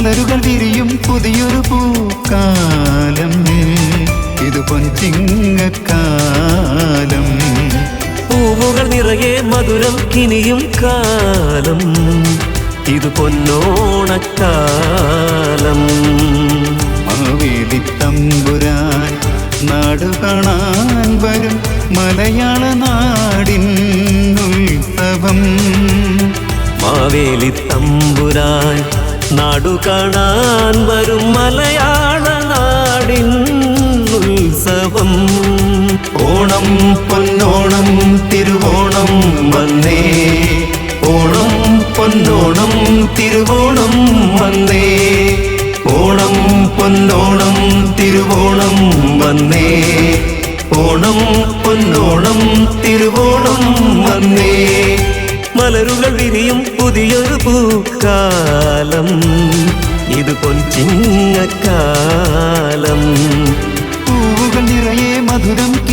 മലരുകൾ വിരിയും പുതിയൊരു പൂക്കാലം. ഇത് പൊൻചിങ്ങക്കാലം പൂവുകൾ നിറയെ മധുരം കിനിയും കാലം. ഇത് പൊന്നോണക്കാലം. മാവേലി തമ്പുരാൻ നാട് കാണാൻ വരും മലയാള നാടിൻ ഉത്സവം. മാവേലി തമ്പുരാൻ നാടു കാണാൻ വരും മലയാള നാടിൻ ഉത്സവം. ഓണം പൊന്നോണം തിരുവോണം വന്നേ. ഓണം പൊന്നോണം തിരുവോണം വന്നേ. ഓണം പൊന്നോണം തിരുവോണം വന്നേ. ഓണം പുതിയൊരു പൂക്കാലം. ഇത് പൊൻചിങ്ങക്കാലം. പൂവുകൾ നിറയെ മധുരം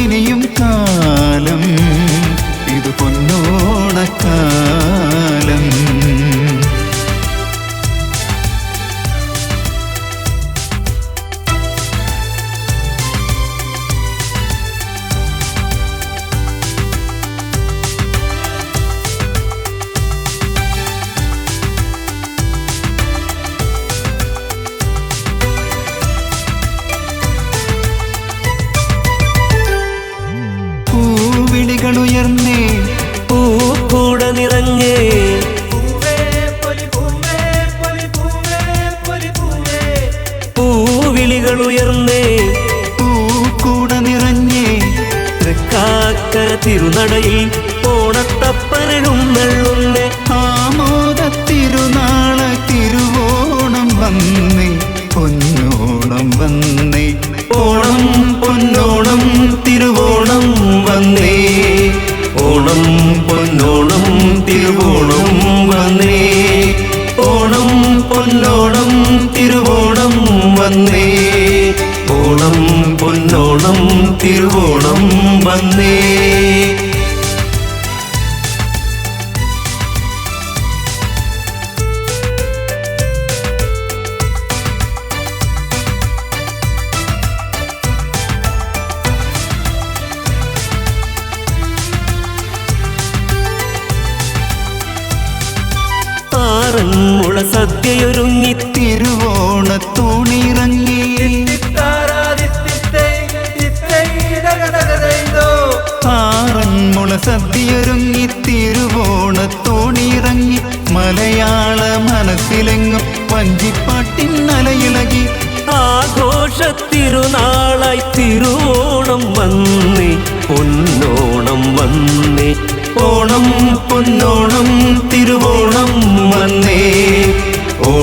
തിരുനടയിൽ ഓണത്തപ്പരഴും നെള്ളുന്നേ ആമോദ തിരുനാള തിരുവോണം വന്നേ പൊന്നോണം വന്നേ. ഓണം പൊന്നോണം തിരുവോണം വന്നേ. ഓണം പൊന്നോണം തിരുവോണം വന്നേ. ഓണം പൊന്നോണം തിരുവോണം വന്നേ. ഓണം പൊന്നോണം തിരുവോണം വന്നേ. ആറന്മുള സദ്യയൊരുങ്ങി തിരുവോണത്തോണിറങ്ങി ആറന്മുള സദ്യയൊരുങ്ങി തിരുവോണത്തോണിറങ്ങി മലയാള മനസ്സിലെങ്ങും വഞ്ചിപ്പാട്ടിൻ ആഘോഷ തിരുനാളായി തിരുവോണം വന്നേ പൊന്നോണം വന്നേ. ഓണം പൊന്നോണം തിരുവോണം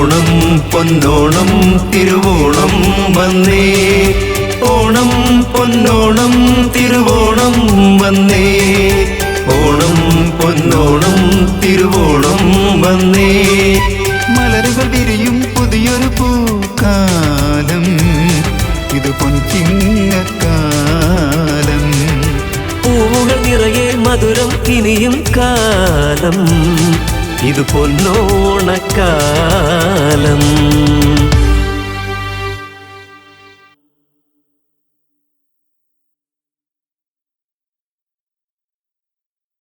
ഓണം പൊന്നോണം തിരുവോണം വന്നേ. ഓണം പൊന്നോണം തിരുവോണം വന്നേ. ഓണം പൊന്നോണം തിരുവോണം വന്നേ. മലരുകൾ വിരിയും പുതിയൊരു പൂക്കാലം. ഇത് പൊൻചിങ്ങക്കാലം പൂവുകൾ നിറയെ മധുരം കിനിയും കാലം. ഇത് പൊന്നോണക്കാലം